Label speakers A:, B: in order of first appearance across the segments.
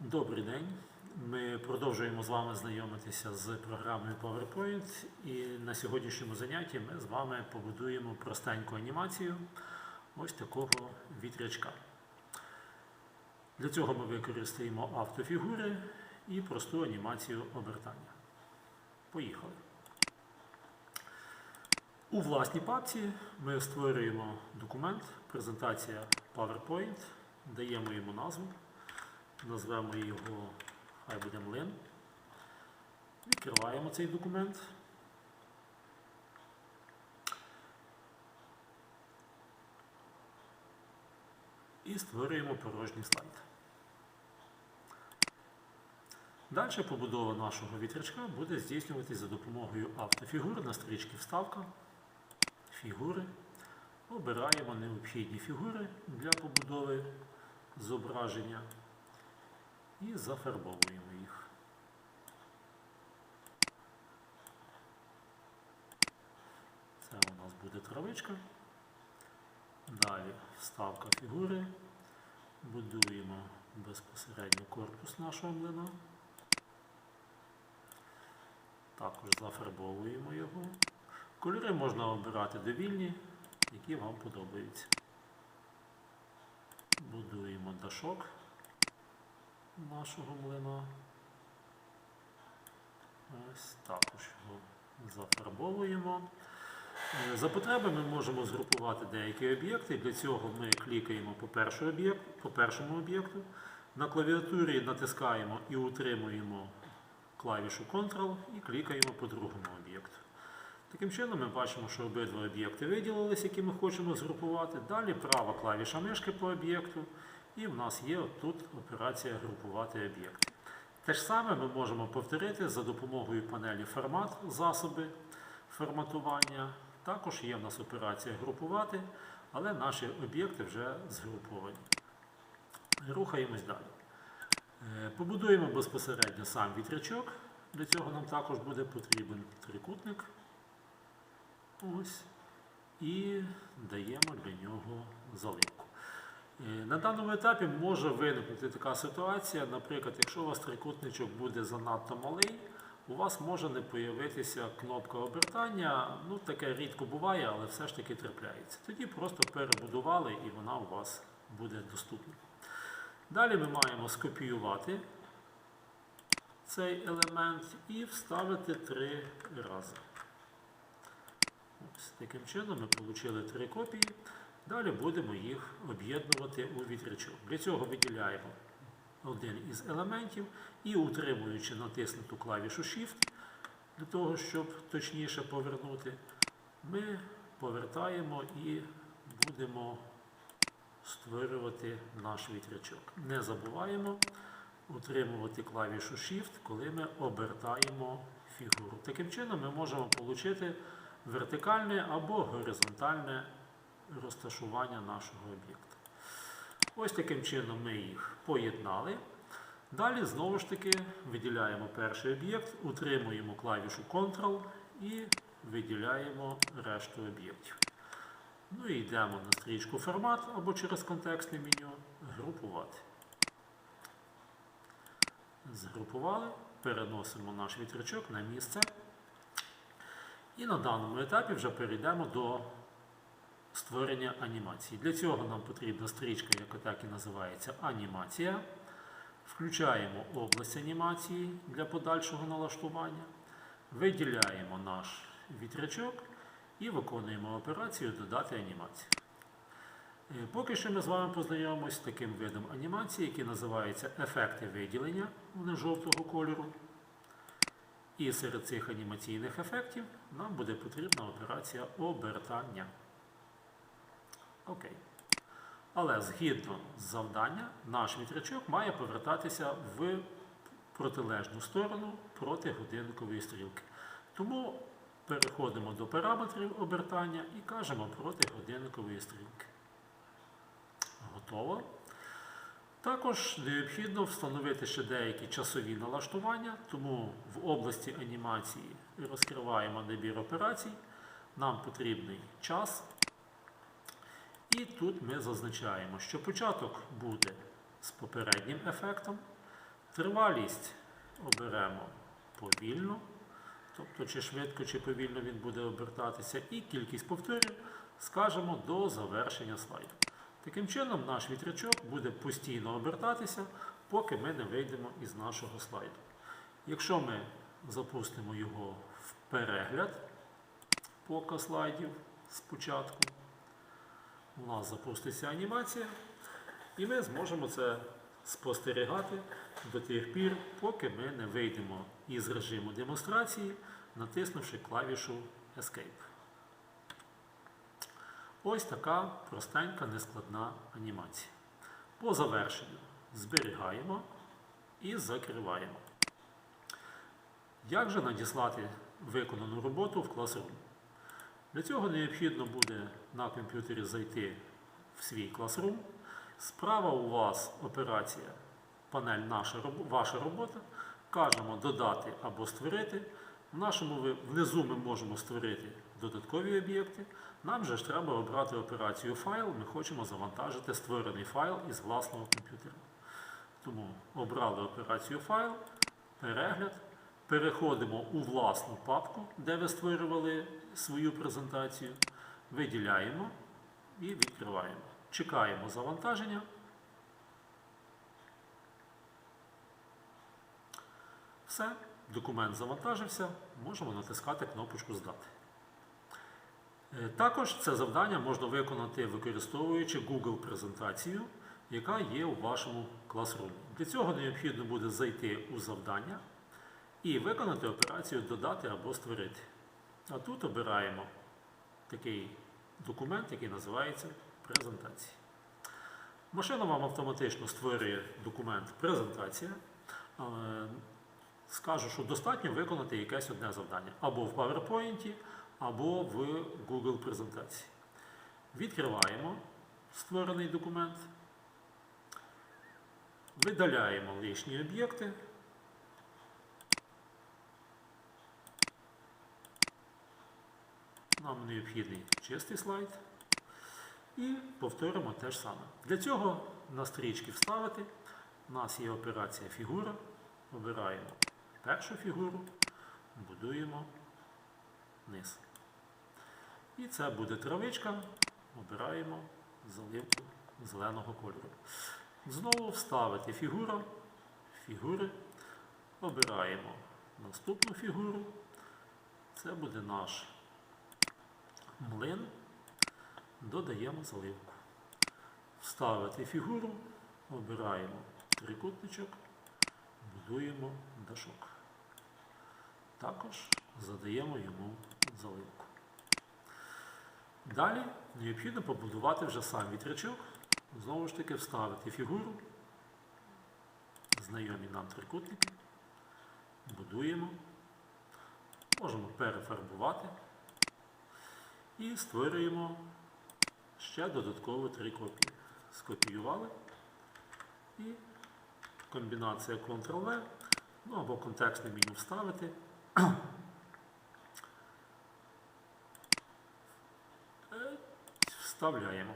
A: Добрий день. Ми продовжуємо з вами знайомитися з програмою PowerPoint. І на сьогоднішньому занятті ми з вами побудуємо простеньку анімацію ось такого вітрячка. Для цього ми використаємо автофігури і просту анімацію обертання. Поїхали. У власній папці ми створюємо документ, презентація PowerPoint, даємо йому назву. Назвемо його, хай буде млин. Відкриваємо цей документ. І створюємо порожній слайд. Далі побудова нашого вітрячка буде здійснюватися за допомогою автофігур на стрічці Вставка, фігури. Обираємо необхідні фігури для побудови зображення і зафарбовуємо їх. Це у нас буде травичка. Далі вставка фігури. Будуємо безпосередньо корпус нашого млина. Також зафарбовуємо його. Кольори можна обирати довільні, які вам подобаються. Будуємо дашок нашого млина. Ось також його зафарбовуємо. Е, За потреби ми можемо згрупувати деякі об'єкти. Для цього ми клікаємо по, першому об'єк- по першому об'єкту. На клавіатурі натискаємо і утримуємо клавішу Ctrl і клікаємо по другому об'єкту. Таким чином ми бачимо, що обидва об'єкти виділились, які ми хочемо згрупувати. Далі права клавіша мишки по об'єкту. І в нас є тут операція групувати об'єкти. Те ж саме ми можемо повторити за допомогою панелі формат засоби форматування. Також є в нас операція групувати, але наші об'єкти вже згруповані. Рухаємось далі. Е, Побудуємо безпосередньо сам вітрячок. Для цього нам також буде потрібен трикутник. Ось. І даємо для нього заливку. На даному етапі може виникнути така ситуація, наприклад, якщо у вас трикутничок буде занадто малий, у вас може не появитися кнопка обертання. Ну, таке рідко буває, але все ж таки трапляється. Тоді просто перебудували і вона у вас буде доступна. Далі ми маємо скопіювати цей елемент і вставити три рази. Ось таким чином ми отримали три копії. Далі будемо їх об'єднувати у вітрячок. Для цього виділяємо один із елементів і, утримуючи натиснуту клавішу Shift, для того, щоб точніше повернути, ми повертаємо і будемо створювати наш вітрячок. Не забуваємо утримувати клавішу Shift, коли ми обертаємо фігуру. Таким чином ми можемо отримати вертикальне або горизонтальне розташування нашого об'єкта. Ось таким чином ми їх поєднали. Далі знову ж таки виділяємо перший об'єкт, утримуємо клавішу Ctrl і виділяємо решту об'єктів. Ну і йдемо на стрічку формат або через контекстне меню групувати. Згрупували, переносимо наш вітрячок на місце. І на даному етапі вже перейдемо до створення анімації. Для цього нам потрібна стрічка, яка так і називається анімація. Включаємо область анімації для подальшого налаштування. Виділяємо наш вітрячок і виконуємо операцію Додати анімацію. Е, Поки що ми з вами познайомимося з таким видом анімації, який називається ефекти виділення, вони жовтого кольору. І серед цих анімаційних ефектів нам буде потрібна операція обертання. Окей. Але згідно з завдання, наш вітрячок має повертатися в протилежну сторону проти годинникової стрілки. Тому переходимо до параметрів обертання і кажемо проти годинникової стрілки. Готово. Також необхідно встановити ще деякі часові налаштування, тому в області анімації розкриваємо набір операцій. Нам потрібний час. І тут ми зазначаємо, що початок буде з попереднім ефектом, Тривалість оберемо повільно, тобто чи швидко, чи повільно він буде обертатися, і кількість повторів скажемо до завершення слайду. Таким чином, наш вітрячок буде постійно обертатися, поки ми не вийдемо із нашого слайду. Якщо ми запустимо його в перегляд показ слайдів спочатку, у нас запуститься анімація, і ми зможемо це спостерігати до тих пір, поки ми не вийдемо із режиму демонстрації, натиснувши клавішу Escape. Ось така простенька, нескладна анімація. По завершенню зберігаємо і закриваємо. Як же надіслати виконану роботу в Classroom? Для цього необхідно буде на комп'ютері зайти в свій Classroom. Справа у вас операція панель наша, ваша робота. Кажемо додати або створити. В нашому внизу ми можемо створити додаткові об'єкти. Нам же ж треба обрати операцію файл. Ми хочемо завантажити створений файл із власного комп'ютера. Тому обрали операцію файл, перегляд. Переходимо у власну папку, де ви створювали свою презентацію, виділяємо і відкриваємо. Чекаємо завантаження. Все, документ завантажився, можемо натискати кнопочку Здати. Е, Також це завдання можна виконати використовуючи Google презентацію, яка є у вашому класрумі. Для цього необхідно буде зайти у завдання і виконати операцію Додати або створити. А тут обираємо такий документ, який називається презентація. Машина вам автоматично створює документ презентація. Е, Скажу, що достатньо виконати якесь одне завдання або в PowerPoint, або в Google презентації. Відкриваємо створений документ, видаляємо лишні об'єкти. Нам необхідний чистий слайд. І повторимо те ж саме. Для цього на стрічки вставити. У нас є операція фігура. Обираємо першу фігуру, будуємо низ. І це буде травичка. Обираємо заливку зеленого кольору. Знову вставити фігура, фігури. Обираємо наступну фігуру. Це буде наш млин. Додаємо заливку. Вставити фігуру, обираємо трикутничок, будуємо дашок. Також задаємо йому заливку. Далі необхідно побудувати вже сам вітрячок. Знову ж таки, вставити фігуру, знайомі нам трикутники, будуємо, можемо перефарбувати і створюємо ще додатково три копії. Скопіювали і комбінація Ctrl-V, ну або контекстне меню вставити. Е, Вставляємо.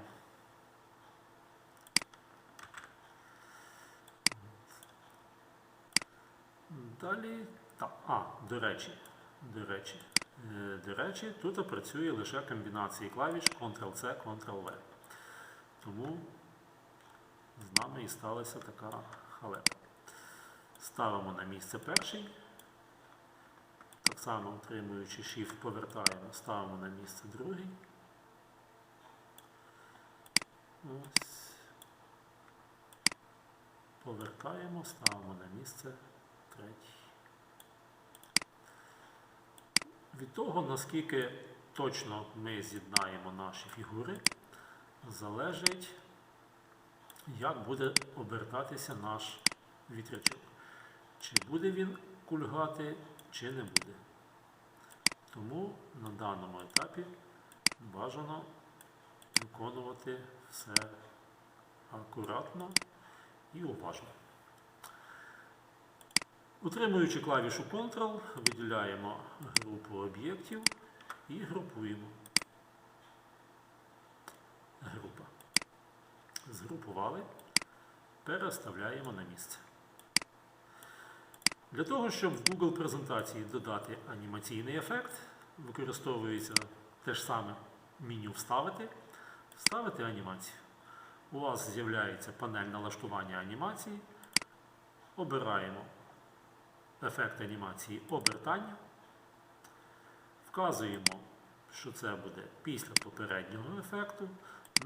A: Далі, так, а, до речі, до речі, до речі, тут працює лише комбінації клавіш Ctrl-C, Ctrl-V. Тому з нами і сталася така халепа. Ставимо на місце перший. Так само утримуючи Shift, повертаємо, ставимо на місце другий. Ось. Повертаємо, ставимо на місце третій. Від того, наскільки точно ми з'єднаємо наші фігури, залежить, як буде обертатися наш вітрячок. Чи буде він кульгати, чи не буде. Тому на даному етапі бажано виконувати все акуратно і уважно. Утримуючи клавішу Ctrl, виділяємо групу об'єктів і групуємо. Група. Згрупували, переставляємо на місце. Для того, щоб в Google презентації додати анімаційний ефект, використовується те ж саме меню Вставити, вставити анімацію. У вас з'являється панель налаштування анімації. Обираємо ефект анімації обертання. Вказуємо, що це буде після попереднього ефекту.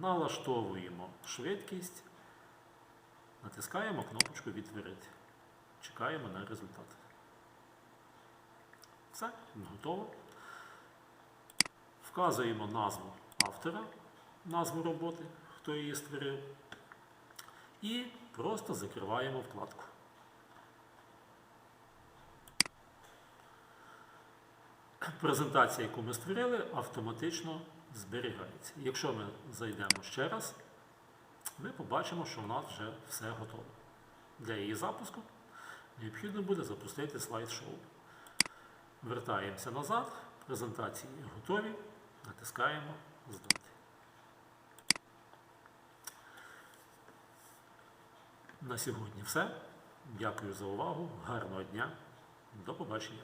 A: Налаштовуємо швидкість. Натискаємо кнопочку Відтворити. Чекаємо на результат. Все, готово. Вказуємо назву автора, назву роботи, хто її створив. І просто закриваємо вкладку. Презентація, яку ми створили, автоматично зберігається. Якщо ми зайдемо ще раз, ми побачимо, що в нас вже все готово. Для її запуску необхідно буде запустити слайд-шоу. Вертаємося назад, презентації готові, натискаємо Здати. На сьогодні все. Дякую за увагу. Гарного дня. До побачення.